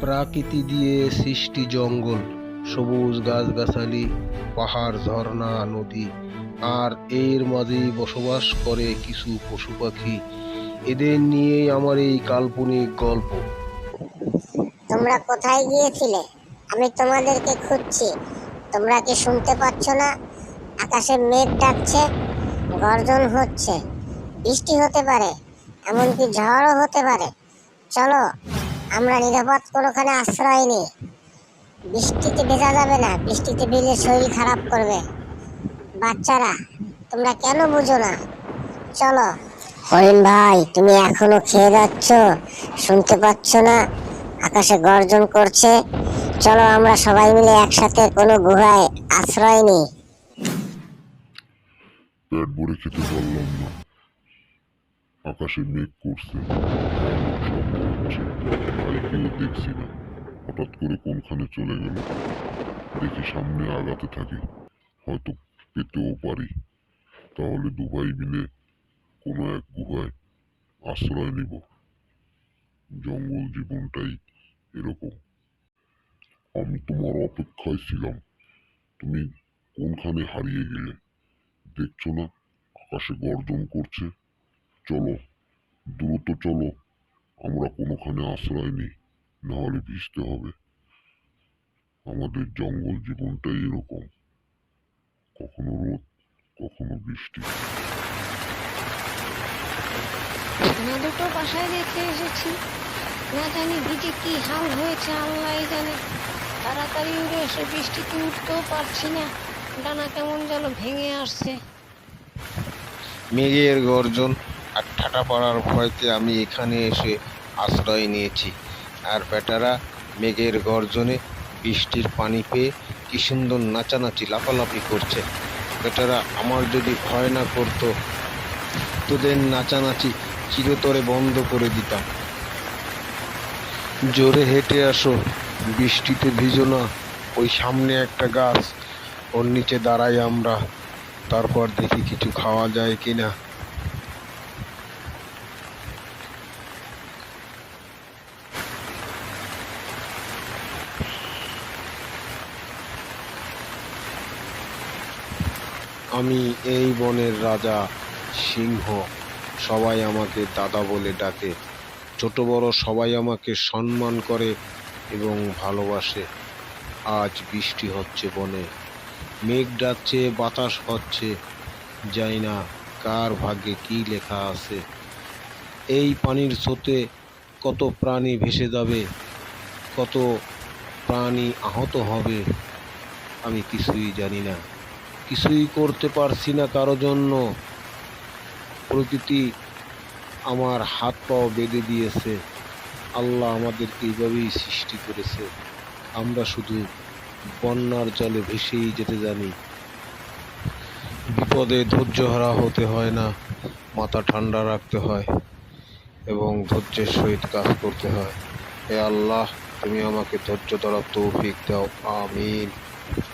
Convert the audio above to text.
প্রাকৃতি দিয়ে সৃষ্টি জঙ্গল, সবুজ গাছগাছালি, পাহাড়, ঝর্ণা, নদী। আর এর মাঝেই বসবাস করে কিছু পশু পাখি। এদের নিয়েই আমার এই কাল্পনিক গল্প। তোমরা কোথায় গিয়েছিলে? আমি তোমাদেরকে খুঁজছি। তোমরা কি শুনতে পাচ্ছ না? আকাশে মেঘ ডাকছে, গর্জন হচ্ছে। বৃষ্টি হতে পারে, এমনকি ঝড়ও হতে পারে। চলো আমরা নিরাপদ, কোনোখানে আশ্রয় নিই। বৃষ্টিতে ভেজা যাবে না, বৃষ্টিতে ভিজে শরীর খারাপ করবে। বাচ্চারা, তোমরা কেন বুঝো না? চলো। হরিণ ভাই, তুমি এখনও খেয়ে যাচ্ছ? শুনতে পাচ্ছ না? আকাশে গর্জন করছে। চলো, আমরা সবাই মিলে একসাথে কোনো গুহায় আশ্রয় নিই। পেট ভরে খেতে না। আকাশে মেঘ করছে। ভাইকেও দেখছি না। হঠাৎ করে কোনখানে চলে গেল? দেখি সামনে আগাতে থাকি। হয়তো পেতেও পারি। তাহলে দু ভাই মিলে কোনো এক গুহায় আশ্রয় নিব। জঙ্গল জীবনটাই এরকম। আমি তোমার অপেক্ষায় ছিলাম। তুমি কোনখানে হারিয়ে গেলে? দেখছ না? আকাশে গর্জন করছে। চলো দ্রুত চলো আমরা কোনোখানে আশ্রয় নিই নাহলে ভিজতে হবে। আমাদের জঙ্গল জীবনটাই এরকম কখনো রোদ কখনো বৃষ্টি। না দুটো বাসায় রেখে এসেছি। না জানি ভিজে কি হাল হয়েছে আল্লাহ জানে। তাড়াতাড়ি উড়ে এসে বৃষ্টিতে উঠতেও পারছি না। ডানা কেমন যেন ভেঙে আসছে। মেঘের গর্জন। আর ঠাটা পড়ার ভয়তে আমি এখানে এসে আশ্রয় নিয়েছি। আর বেটারা মেঘের গর্জনে বৃষ্টির পানি পেয়ে কি সুন্দর নাচানাচি, লাফালাফি করছে। বেটারা, আমার যদি ভয় না করতো, তোদের নাচানাচি চিরতরে বন্ধ করে দিতাম। জোরে হেঁটে আসো, বৃষ্টিতে ভিজো না, ওই সামনে একটা গাছ, ওর নিচে দাঁড়াই আমরা, তারপর দেখি কিছু খাওয়া যায় কিনা। আমি এই বনের রাজা সিংহ। সবাই আমাকে দাদা বলে ডাকে। ছোট বড় সবাই আমাকে সম্মান করে এবং ভালোবাসে। আজ বৃষ্টি হচ্ছে বনে। মেঘ ডাকছে, বাতাস হচ্ছে। জানি না কার ভাগ্যে কি লেখা আছে। এই পানির স্রোতে কত প্রাণী ভেসে যাবে, কত প্রাণী আহত হবে, আমি কিছুই জানি না। কিছুই করতে পারছি না কারও জন্য। প্রকৃতি আমার হাত পাও বেঁধে দিয়েছে। আল্লাহ আমাদেরকে এইভাবেই সৃষ্টি করেছে। আমরা শুধু বন্যার জলে ভেসেই যেতে জানি। বিপদে ধৈর্যহারা হতে হয় না, মাথা ঠান্ডা রাখতে হয় এবং ধৈর্যের সহিত কাজ করতে হয়। হে আল্লাহ, তুমি আমাকে ধৈর্য ধরার তৌফিক দাও। আমিন।